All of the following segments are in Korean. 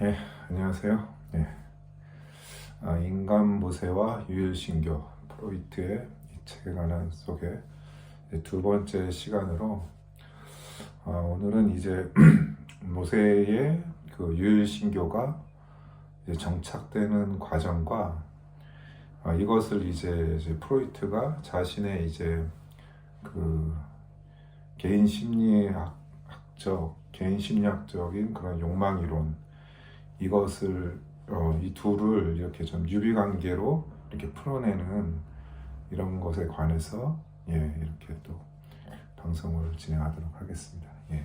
예, 안녕하세요. 예. 아, 인간 모세와 유일신교 프로이트의 이 책에 관한 이제 두 번째 시간으로 아, 오늘은 이제 모세의 그 유일신교가 정착되는 과정과 아, 이것을 이제, 이제 프로이트가 자신의 이제 그 개인 심리학적, 개인 심리학적인 그런 욕망 이론 이것을 어, 이 둘을 이렇게 좀 유비 관계로 이렇게 풀어내는 이런 것에 관해서 예 이렇게 또 방송을 진행하도록 하겠습니다. 예.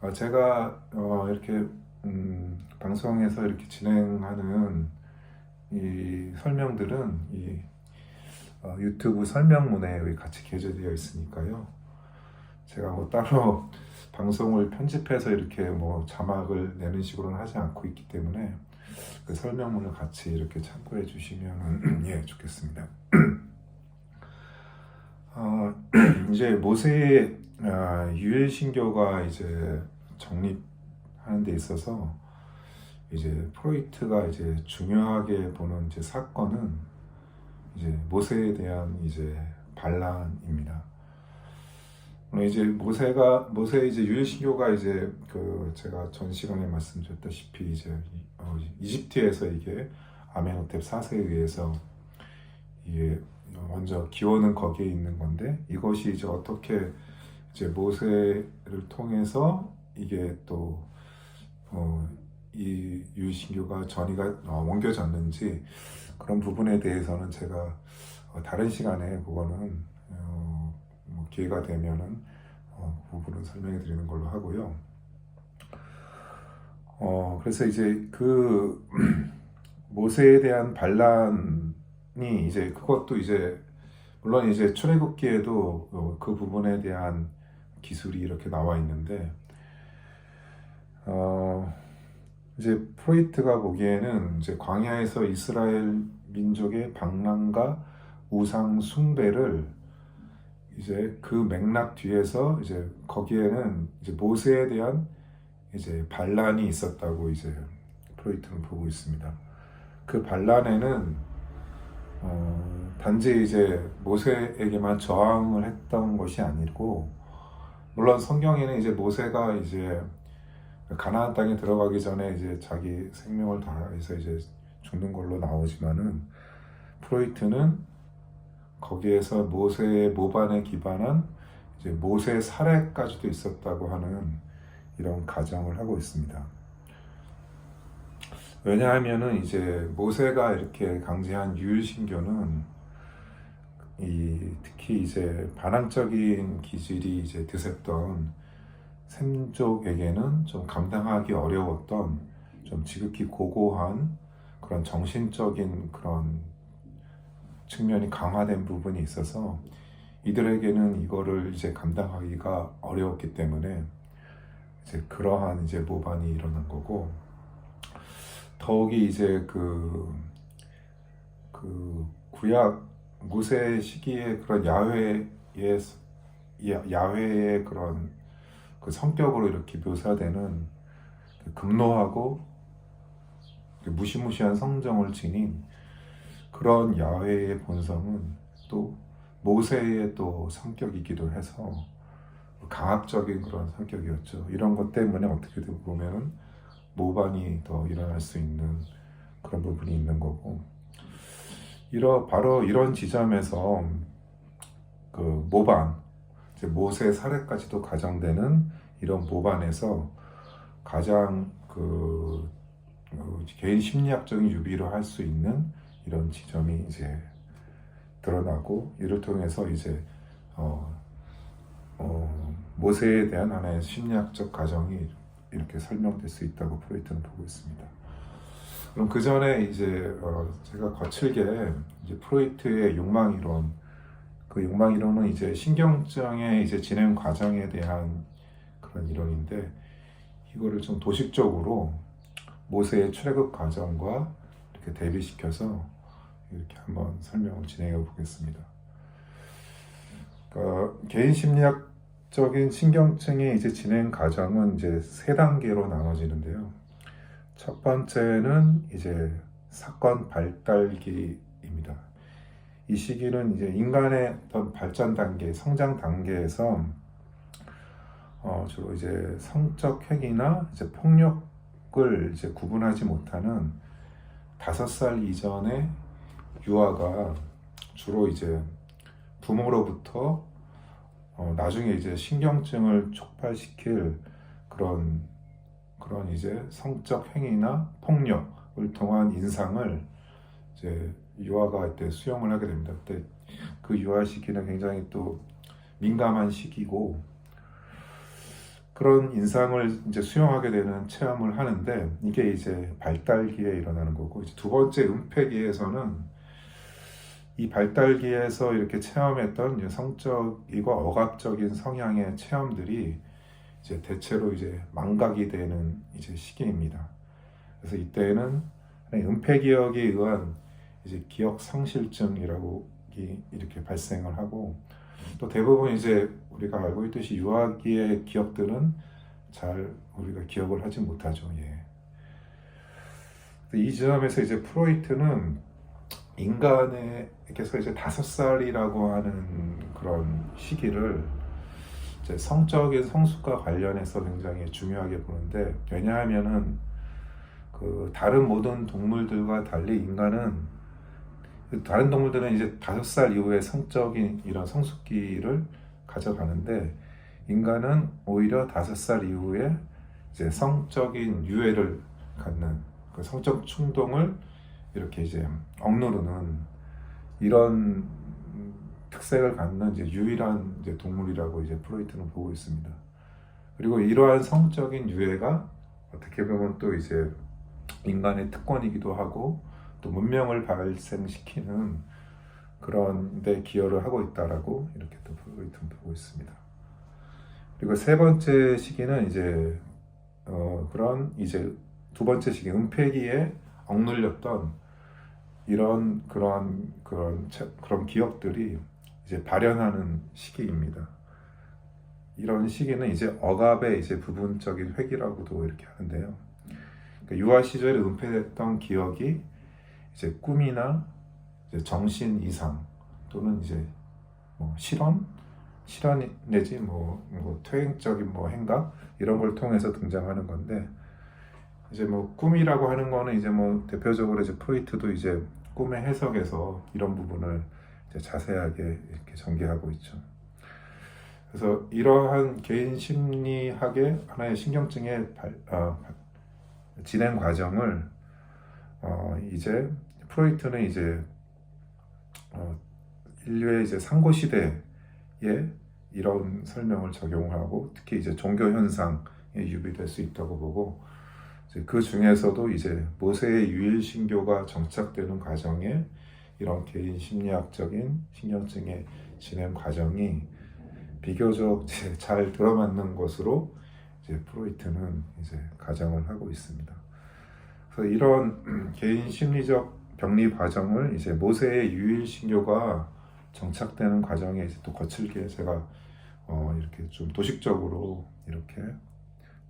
아, 제가 어, 이렇게 음, 방송에서 이렇게 진행하는 이 설명들은 이 어, 유튜브 설명문에 같이 게재되어 있으니까요. 제가 뭐 따로 방송을 편집해서 이렇게 뭐 자막을 내는 식으로는 하지 않고 있기 때문에 그 설명문을 같이 이렇게 참고해 주시면 예 좋겠습니다. 어, 이제 모세의 아, 유일신교가 이제 정립하는 데 있어서 이제 프로이트가 이제 중요하게 보는 이제 사건은 이제 모세에 대한 이제 반란입니다. 이제 모세가 모세 이제 유일신교가 이제 그 제가 전 시간에 말씀드렸다시피 이제 어, 이집트에서 이게 아멘호텝 4세에 의해서 이게 먼저 기원은 거기에 있는 건데 이것이 이제 어떻게 이제 모세를 통해서 이게 또 어, 이 유일신교가 전이가 어, 옮겨졌는지 그런 부분에 대해서는 제가 어, 다른 시간에 그거는 어, 뭐 기회가 되면은 어, 그 부분은 설명해 드리는 걸로 하고요. 어, 그래서 이제 그 모세에 대한 반란이 이제 그것도 이제 물론 이제 출애굽기에도 어, 그 부분에 대한 기술이 이렇게 나와 있는데 어, 이제 프로이트가 보기에는 이제 광야에서 이스라엘 민족의 방랑과 우상 숭배를 이제 그 맥락 뒤에서 이제 거기에는 이제 모세에 대한 이제 반란이 있었다고 이제 프로이트는 보고 있습니다. 그 반란에는 어, 단지 이제 모세에게만 저항을 했던 것이 아니고 물론 성경에는 이제 모세가 이제 가나안 땅에 들어가기 전에 이제 자기 생명을 다해서 이제 죽는 걸로 나오지만은 프로이트는 거기에서 모세의 모반에 기반한 이제 모세 사례까지도 있었다고 하는 이런 가정을 하고 있습니다. 왜냐하면은 이제 모세가 이렇게 강제한 유일신교는 이 특히 이제 반항적인 기질이 이제 드셌던 샘족에게는 좀 감당하기 어려웠던 좀 지극히 고고한 그런 정신적인 그런 측면이 강화된 부분이 있어서 이들에게는 이거를 이제 감당하기가 어려웠기 때문에 이제 그러한 이제 모반이 일어난 거고 더욱이 이제 그, 그 구약 모세 시기에 그런 야훼의 야훼의 그런 그 성격으로 이렇게 묘사되는 그 급노하고 무시무시한 성정을 지닌 그런 야훼의 본성은 또 모세의 또 성격이기도 해서 강압적인 그런 성격이었죠. 이런 것 때문에 어떻게 보면 모반이 더 일어날 수 있는 그런 부분이 있는 거고 이러 바로 이런 지점에서 그 모반 모세 사례까지도 가정되는 이런 모반에서 가장 그, 그 개인 심리학적인 유비로 할 수 있는 이런 지점이 이제 드러나고 이를 통해서 이제 어, 어, 모세에 대한 하나의 심리학적 가정이 이렇게 설명될 수 있다고 프로이트는 보고 있습니다. 그럼 그 전에 이제 어, 제가 거칠게 이제 프로이트의 욕망 이론, 그 욕망 이론은 이제 신경증의 이제 진행 과정에 대한 그런 이론인데 이거를 좀 도식적으로 모세의 출애굽 과정과 이렇게 대비시켜서 이렇게 한번 설명을 진행해 보겠습니다. 그러니까 개인 심리학적인 신경증의 이제 진행 과정은 이제 세 단계로 나눠지는데요. 첫 번째는 이제 사건 발달기입니다. 이 시기는 이제 인간의 어떤 발전 단계, 성장 단계에서 어, 주로 이제 성적 행위나 이제 폭력을 이제 구분하지 못하는 다섯 살 이전의 유아가 주로 이제 부모로부터 어, 나중에 이제 신경증을 촉발시킬 그런 그런 이제 성적 행위나 폭력을 통한 인상을 이제 유아가 그때 수용을 하게 됩니다. 그때 그 유아 시기는 굉장히 또 민감한 시기고 그런 인상을 이제 수용하게 되는 체험을 하는데 이게 이제 발달기에 일어나는 거고 두 번째 은폐기에서는 이 발달기에서 이렇게 체험했던 성적이고 억압적인 성향의 체험들이 이제 대체로 이제 망각이 되는 이제 시기입니다. 그래서 이때는 은폐 기억에 의한 이제 기억 상실증이라고 이- 이렇게 발생을 하고 또 대부분 이제 우리가 알고 있듯이 유아기의 기억들은 잘 우리가 기억을 하지 못하죠. 예. 이 지점에서 이제 프로이트는 인간에게서 이제 다섯 살이라고 하는 그런 시기를 이제 성적인 성숙과 관련해서 굉장히 중요하게 보는데 왜냐하면은 그 다른 모든 동물들과 달리 인간은 다른 동물들은 이제 다섯 살 이후에 성적인 이런 성숙기를 가져가는데 인간은 오히려 다섯 살 이후에 이제 성적인 유해를 갖는 그 성적 충동을 이렇게 이제 억누르는 이런 특색을 갖는 이제 유일한 이제 동물이라고 이제 프로이트는 보고 있습니다. 그리고 이러한 성적인 유해가 어떻게 보면 또 이제 인간의 특권이기도 하고 또 문명을 발생시키는 그런 데 기여를 하고 있다라고 이렇게 또 프로이트는 보고 있습니다. 그리고 세 번째 시기는 이제 어 그런 이제 두 번째 시기 은폐기에 억눌렸던 이런 그런 그런 체- 그런 기억들이 이제 발현하는 시기입니다. 이런 시기는 이제 억압의 이제 부분적인 회귀라고도 이렇게 하는데요. 그러니까 유아 시절에 은폐됐던 기억이 이제 꿈이나 이제 정신 이상 또는 이제 뭐 실험, 실현 내지 뭐, 뭐 퇴행적인 뭐 행각 이런 걸 통해서 등장하는 건데 이제 뭐 꿈이라고 하는 거는 이제 뭐 대표적으로 이제 프로이트도 이제 꿈의 해석에서 이런 부분을 자세하게 이렇게 전개하고 있죠. 그래서 이러한 개인 심리학의 하나의 신경증의 발, 아, 진행 과정을 어, 이제 프로이트는 이제 어, 인류의 이제 상고 시대에 이런 설명을 적용하고 특히 이제 종교 현상에 유비될 수 있다고 보고 그 중에서도 이제 모세의 유일 신교가 정착되는 과정에 이런 개인 심리학적인 신경증의 진행 과정이 비교적 잘 들어맞는 것으로 이제 프로이트는 이제 가정을 하고 있습니다. 그래서 이런 개인 심리적 병리 과정을 이제 모세의 유일 신교가 정착되는 과정에 이제 또 거칠게 제가 어 이렇게 좀 도식적으로 이렇게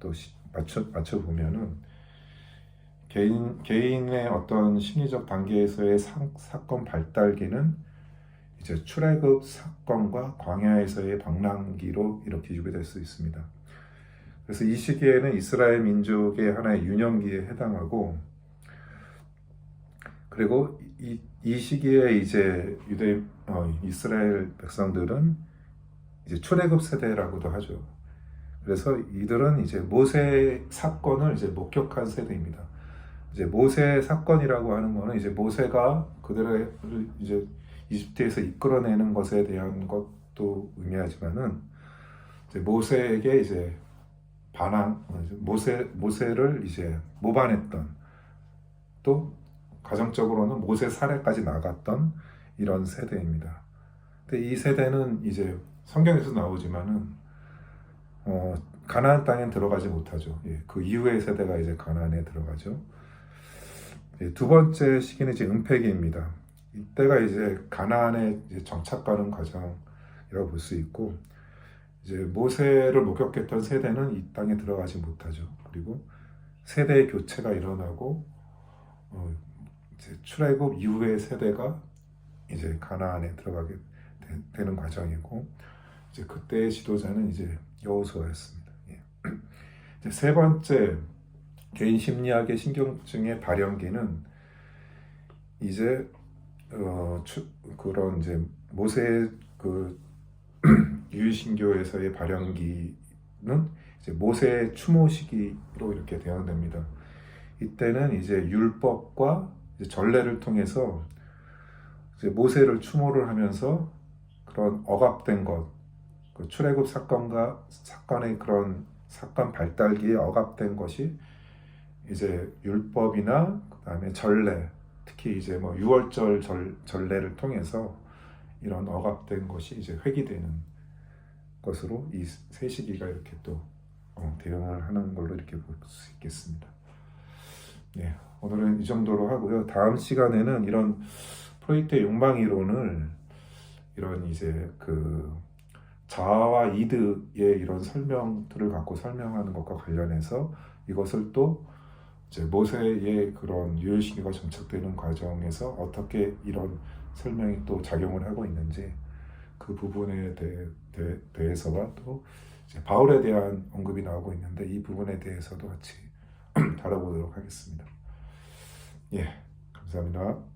또 시- 맞춰 맞춰 보면은 개인 개인의 어떤 심리적 단계에서의 사, 사건 발달기는 이제 출애굽 사건과 광야에서의 방랑기로 이렇게 유배될 수 있습니다. 그래서 이 시기에는 이스라엘 민족의 하나의 유년기에 해당하고 그리고 이, 이 시기에 이제 유대 어, 이스라엘 백성들은 이제 출애굽 세대라고도 하죠. 그래서 이들은 이제 모세 사건을 이제 목격한 세대입니다. 이제 모세 사건이라고 하는 거는 이제 모세가 그들을 이제 이집트에서 이끌어내는 것에 대한 것도 의미하지만은 이제 모세에게 이제 반항 모세 모세를 이제 모반했던 또 가정적으로는 모세 사례까지 나갔던 이런 세대입니다. 근데 이 세대는 이제 성경에서 나오지만은 어, 가나안 땅엔 들어가지 못하죠. 예, 그 이후의 세대가 이제 가나안에 들어가죠. 예, 두 번째 시기는 이제 은폐기입니다. 이때가 이제 가나안에 이제 정착하는 과정이라고 볼 수 있고 이제 모세를 목격했던 세대는 이 땅에 들어가지 못하죠. 그리고 세대 교체가 일어나고 어, 이제 출애굽 이후의 세대가 이제 가나안에 들어가게 되, 되는 과정이고 이제 그때의 지도자는 이제 여호수아였습니다. 예. 이제 세 번째 개인 심리학의 신경증의 발현기는 이제 어, 추, 그런 이제 모세 그 유일신교에서의 발현기는 이제 모세 추모 시기로 이렇게 대응됩니다. 이때는 이제 율법과 이제 전례를 통해서 이제 모세를 추모를 하면서 그런 억압된 것, 그 출애굽 사건과 사건의 그런 사건 발달기에 억압된 것이 이제 율법이나 그다음에 전례, 특히 이제 뭐 유월절 절, 전례를 통해서 이런 억압된 것이 이제 회귀되는 것으로 이 세 시기가 이렇게 또 어, 대응을 하는 걸로 이렇게 볼 수 있겠습니다. 네, 오늘은 이 정도로 하고요. 다음 시간에는 이런 프로이트의 욕망 이론을 이런 이제 그 자아와 이득의 이런 설명들을 갖고 설명하는 것과 관련해서 이것을 또 이제 모세의 그런 유일신기가 정착되는 과정에서 어떻게 이런 설명이 또 작용을 하고 있는지 그 부분에 대, 대, 대해서와 또 바울에 대한 언급이 나오고 있는데 이 부분에 대해서도 같이 다뤄보도록 하겠습니다. 예, 감사합니다.